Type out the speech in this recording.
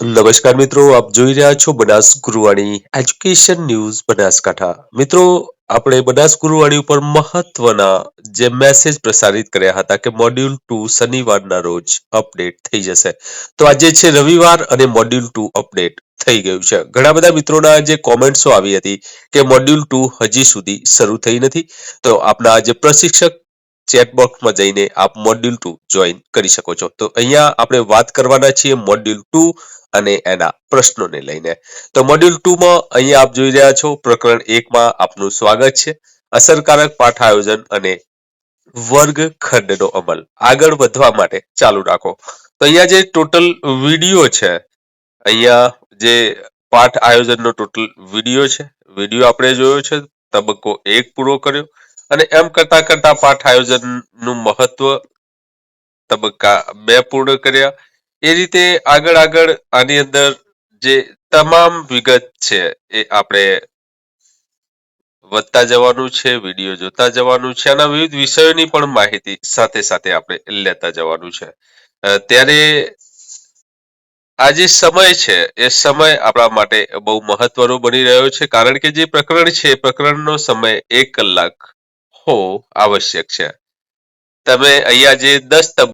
નમસ્કાર મિત્રો, આપ જોઈ રહ્યા છો બનાસ ગુરુવાણી એજ્યુકેશન ન્યૂઝ બનાસકાંઠા. મિત્રો, આપણે બનાસ ગુરુવાણી ઉપર મહત્વના જે મેસેજ પ્રસારિત કર્યા હતા કે મોડ્યુલ ટુ શનિવારના રોજ અપડેટ થઈ જશે. તો આજે છે રવિવાર અને મોડ્યુલ ટુ અપડેટ થઈ ગયું છે. ઘણા બધા મિત્રોના જે કોમેન્ટ્સો આવી હતી કે મોડ્યુલ ટુ હજી સુધી શરૂ થઈ નથી. તો આપના જે પ્રશિક્ષક ચેટબોક્સમાં જઈને આપ મોડ્યુલ ટુ જોઈન કરી શકો છો. તો અહીંયા આપણે વાત કરવાના છીએ મોડ્યુલ ટુ અને એના પ્રશ્નોને લઈને. તો મોડ્યુલ ટુમાં અહીંયા આપ જોઈ રહ્યા છો, પ્રકરણ એકમાં આપનું સ્વાગત છે. અસરકારક પાઠ આયોજન અને વર્ગ ખંડનો અમલ. આગળ વધવા માટે ચાલુ રાખો. તો અહીંયા જે ટોટલ વીડિયો છે, અહીંયા જે પાઠ આયોજનનો ટોટલ વીડિયો છે વીડિયો આપણે જોયો છે, તબક્કો એક પૂરો કર્યો. અને એમ કરતા કરતા પાઠ આયોજનનું મહત્વ તબક્કા બે પૂર્ણ કર્યા. એ રીતે આગળ આગળ આની અંદર જે તમામ વિગત છે એ આપણે વધતા જવાનું છે, વીડિયો જોતા જવાનું છે, આના વિવિધ વિષયોની પણ માહિતી સાથે સાથે આપણે લેતા જવાનું છે. ત્યારે આ જે સમય છે એ સમય આપણા માટે બહુ મહત્વનો બની રહ્યો છે, કારણ કે જે પ્રકરણ છે પ્રકરણનો સમય એક કલાક હો આવશ્યક છે. તમે અહીંયા જે દસ